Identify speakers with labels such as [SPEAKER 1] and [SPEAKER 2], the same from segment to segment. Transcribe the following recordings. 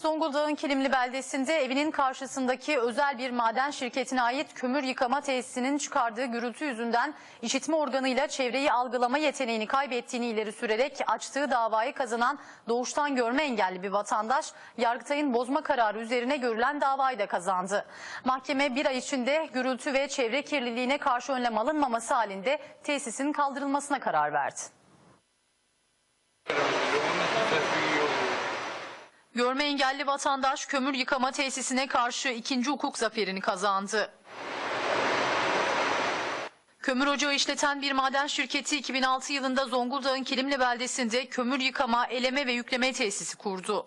[SPEAKER 1] Zonguldak'ın Kilimli beldesinde evinin karşısındaki özel bir maden şirketine ait kömür yıkama tesisinin çıkardığı gürültü yüzünden işitme organıyla çevreyi algılama yeteneğini kaybettiğini ileri sürerek açtığı davayı kazanan doğuştan görme engelli bir vatandaş Yargıtay'ın bozma kararı üzerine görülen davayı da kazandı. Mahkeme bir ay içinde gürültü ve çevre kirliliğine karşı önlem alınmaması halinde tesisin kaldırılmasına karar verdi. Görme engelli vatandaş kömür yıkama tesisine karşı ikinci hukuk zaferini kazandı. Kömür ocağı işleten bir maden şirketi 2006 yılında Zonguldak'ın Kilimli beldesinde kömür yıkama, eleme ve yükleme tesisi kurdu.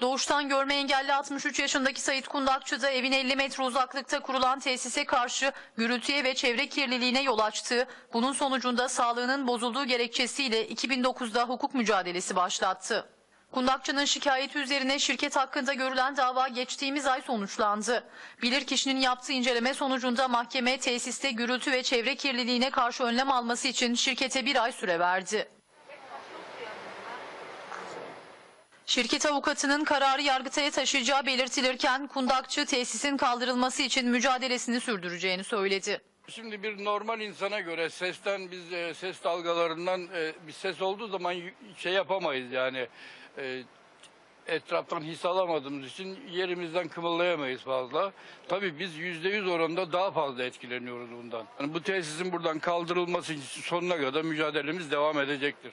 [SPEAKER 1] Doğuştan görme engelli 63 yaşındaki Sayit Kundakçı da evin 50 metre uzaklıkta kurulan tesise karşı gürültüye ve çevre kirliliğine yol açtığı, bunun sonucunda sağlığının bozulduğu gerekçesiyle 2009'da hukuk mücadelesi başlattı. Kundakçı'nın şikayeti üzerine şirket hakkında görülen dava geçtiğimiz ay sonuçlandı. Bilirkişinin yaptığı inceleme sonucunda mahkeme tesiste gürültü ve çevre kirliliğine karşı önlem alması için şirkete bir ay süre verdi. Şirket avukatının kararı Yargıtay'a taşıyacağı belirtilirken kundakçı tesisin kaldırılması için mücadelesini sürdüreceğini söyledi.
[SPEAKER 2] Şimdi bir normal insana göre sesten biz e, ses dalgalarından e, bir ses olduğu zaman şey yapamayız yani e, etraftan his alamadığımız için yerimizden kımıldayamayız fazla. Tabii biz yüzde yüz oranında daha fazla etkileniyoruz bundan. Yani bu tesisin buradan kaldırılması sonuna kadar mücadelemiz devam edecektir.